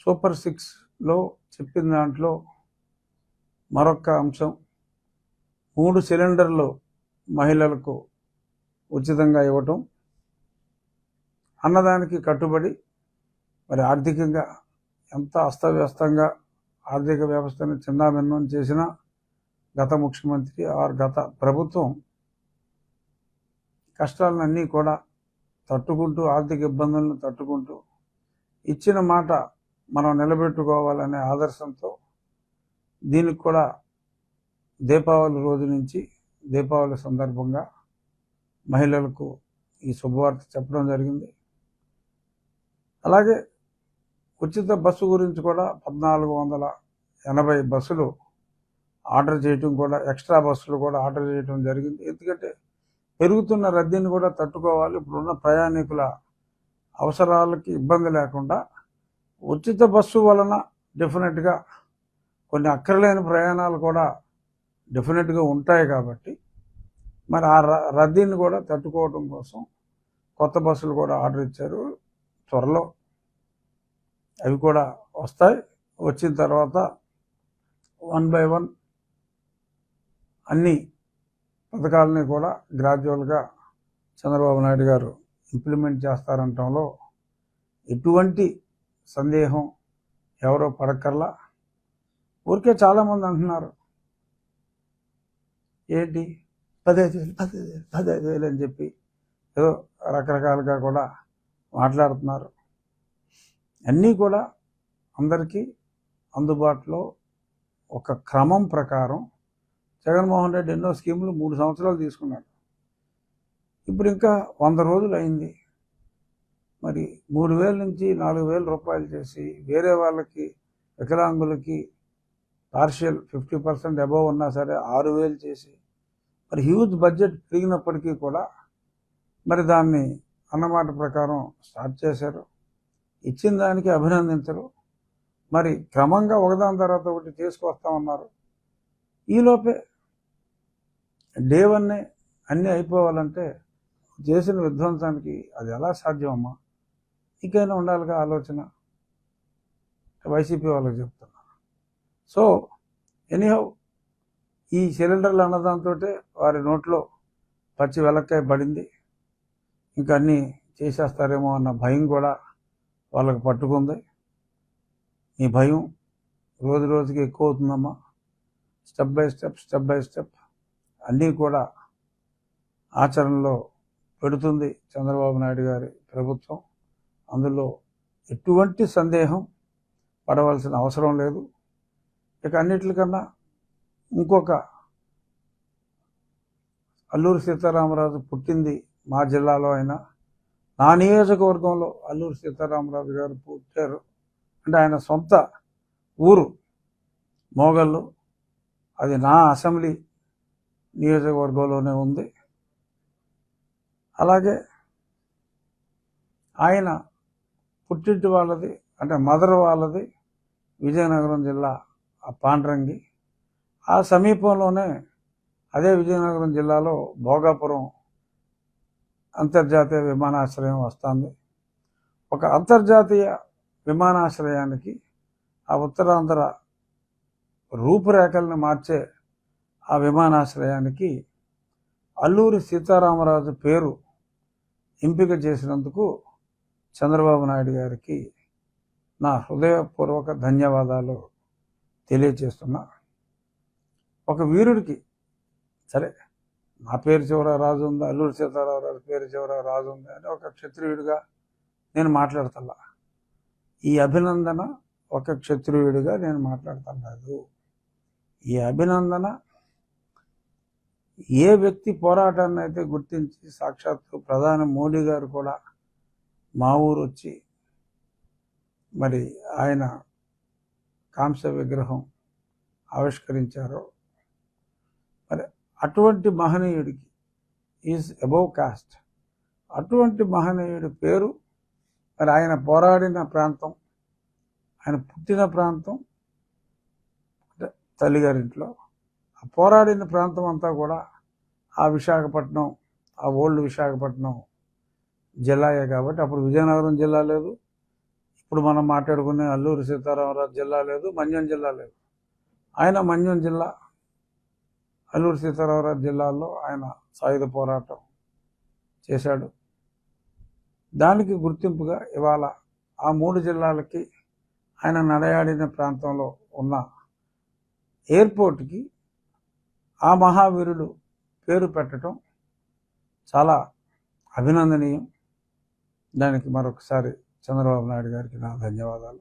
Super సిక్స్లో చెప్పిన దాంట్లో మరొక అంశం. మూడు సిలిండర్లు మహిళలకు ఉచితంగా ఇవ్వటం. అన్నదానికి కట్టుబడి మరి ఆర్థికంగా ఎంత అస్తవ్యస్తంగా ఆర్థిక వ్యవస్థను చిన్నాభిన్నం చేసిన గత ముఖ్యమంత్రి ఆర్ గత ప్రభుత్వం కష్టాలన్నీ కూడా తట్టుకుంటూ ఆర్థిక ఇబ్బందులను తట్టుకుంటూ ఇచ్చిన మాట మనం నిలబెట్టుకోవాలనే ఆదర్శంతో దీనికి కూడా దీపావళి రోజు నుంచి దీపావళి సందర్భంగా మహిళలకు ఈ శుభవార్త చెప్పడం జరిగింది. అలాగే ఉచిత బస్సు గురించి కూడా పద్నాలుగు వందల ఎనభై బస్సులు ఆర్డర్ చేయటం కూడా ఎక్స్ట్రా బస్సులు కూడా ఆర్డర్ చేయటం జరిగింది. ఎందుకంటే పెరుగుతున్న రద్దీని కూడా తట్టుకోవాలి. ఇప్పుడున్న ప్రయాణికుల అవసరాలకి ఇబ్బంది లేకుండా ఉచిత బస్సు వలన డెఫినెట్గా కొన్ని అక్కర్లేని ప్రయాణాలు కూడా డెఫినెట్గా ఉంటాయి కాబట్టి మరి ఆ ర- రద్దీని కూడా తట్టుకోవడం కోసం కొత్త బస్సులు కూడా ఆర్డర్ ఇచ్చారు. త్వరలో అవి కూడా వస్తాయి. వచ్చిన తర్వాత వన్ బై వన్ అన్ని పథకాలని కూడా గ్రాడ్యువల్గా చంద్రబాబు నాయుడు గారు ఇంప్లిమెంట్ చేస్తారంటంలో ఎటువంటి సందేహం ఎవరో పడక్కర్లా? ఊరికే చాలామంది అంటున్నారు. ఏంటి? పదహైదు వేలు పదహైదు వేలు పదహైదు వేలు అని చెప్పి ఏదో రకరకాలుగా కూడా మాట్లాడుతున్నారు. అన్నీ కూడా అందరికీ అందుబాటులో ఒక క్రమం ప్రకారం జగన్మోహన్ రెడ్డి ఎన్నో స్కీములు మూడు సంవత్సరాలు తీసుకున్నాడు. ఇప్పుడు ఇంకా వంద రోజులు అయింది. మరి మూడు వేల నుంచి నాలుగు వేల రూపాయలు చేసి వేరే వాళ్ళకి వికలాంగులకి పార్షియల్ ఫిఫ్టీ పర్సెంట్ అబవ్ ఉన్నా సరే ఆరు వేలు చేసి మరి హ్యూజ్ బడ్జెట్ పెరిగినప్పటికీ కూడా మరి దాన్ని అన్నమాట ప్రకారం స్టార్ట్ చేశారు. ఇచ్చిన దానికి అభినందించరు. మరి క్రమంగా ఒకదాని తర్వాత ఒకటి తీసుకొస్తామన్నారు ఈలోపే డే వన్నే అన్నీ అయిపోవాలంటే చేసిన విధ్వంసానికి అది ఎలా సాధ్యం అమ్మా ఇంకైనా ఉండాలిగా ఆలోచన. వైసీపీ వాళ్ళకి చెప్తున్నా. సో ఎనీహౌ ఈ సిలిండర్లు అన్నదాంతో వారి నోట్లో పచ్చి వెలక్కాయ పడింది. ఇంకా అన్నీ చేసేస్తారేమో అన్న భయం కూడా వాళ్ళకి పట్టుకుంది. ఈ భయం రోజు రోజుకి ఎక్కువ అవుతుందమ్మా step by step step by step అన్నీ కూడా ఆచరణలో పెడుతుంది చంద్రబాబు నాయుడు గారి ప్రభుత్వం. అందులో ఎటువంటి సందేహం పడవలసిన అవసరం లేదు. ఇక అన్నిటికన్నా ఇంకొక అల్లూరు సీతారామరాజు పుట్టింది మా జిల్లాలో అయినా. నా నియోజకవర్గంలో అల్లూరు సీతారామరాజు గారు పుట్టారు. అంటే ఆయన సొంత ఊరు మోగల్లు అది నా అసెంబ్లీ నియోజకవర్గంలోనే ఉంది. అలాగే ఆయన పుట్టింటి వాళ్ళది అంటే మదర్ వాళ్ళది విజయనగరం జిల్లా ఆ పాండ్రంగి. ఆ సమీపంలోనే అదే విజయనగరం జిల్లాలో భోగాపురం అంతర్జాతీయ విమానాశ్రయం వస్తుంది. ఒక అంతర్జాతీయ విమానాశ్రయానికి ఆ ఉత్తరాంధ్ర రూపురేఖల్ని మార్చే ఆ విమానాశ్రయానికి అల్లూరి సీతారామరాజు పేరు ఎంపిక చేసినందుకు చంద్రబాబు నాయుడు గారికి నా హృదయపూర్వక ధన్యవాదాలు తెలియచేస్తున్నా ఒక వీరుడికి సరే నా పేరు చివర రాజు ఉంది? అల్లూరి గారి పేరు చివర రాజు ఉంది? అని ఒక క్షత్రియుడిగా నేను మాట్లాడతల్లా. ఈ అభినందన ఒక క్షత్రియుడిగా నేను మాట్లాడతలేదు ఈ అభినందన ఏ వ్యక్తి పోరాటాన్ని అయితే గుర్తించి సాక్షాత్తు ప్రధాని మోడీ గారు కూడా మా ఊరు వచ్చి మరి ఆయన కాంస విగ్రహం ఆవిష్కరించారో మరి అటువంటి మహనీయుడికి ఈజ్ అబౌవ్ కాస్ట్. అటువంటి మహనీయుడి పేరు మరి ఆయన పోరాడిన ప్రాంతం ఆయన పుట్టిన ప్రాంతం అంటే తల్లిగారింట్లో ఆ పోరాడిన ప్రాంతం అంతా కూడా ఆ విశాఖపట్నం ఆ ఓల్డ్ విశాఖపట్నం జిల్లాయే కాబట్టి అప్పుడు విజయనగరం జిల్లా లేదు. ఇప్పుడు మనం మాట్లాడుకునే అల్లూరి సీతారామరాజు జిల్లా లేదు మన్యం జిల్లా లేదు. ఆయన మన్యం జిల్లా అల్లూరి సీతారామరాజు జిల్లాలో ఆయన సాయుధ పోరాటం చేశాడు. దానికి గుర్తింపుగా ఇవాళ ఆ మూడు జిల్లాలకి ఆయన నడయాడిన ప్రాంతంలో ఉన్న ఎయిర్పోర్ట్కి ఆ మహావీరుడు పేరు పెట్టడం చాలా అభినందనీయం. దానికి మరొకసారి చంద్రబాబు నాయుడు గారికి నా ధన్యవాదాలు.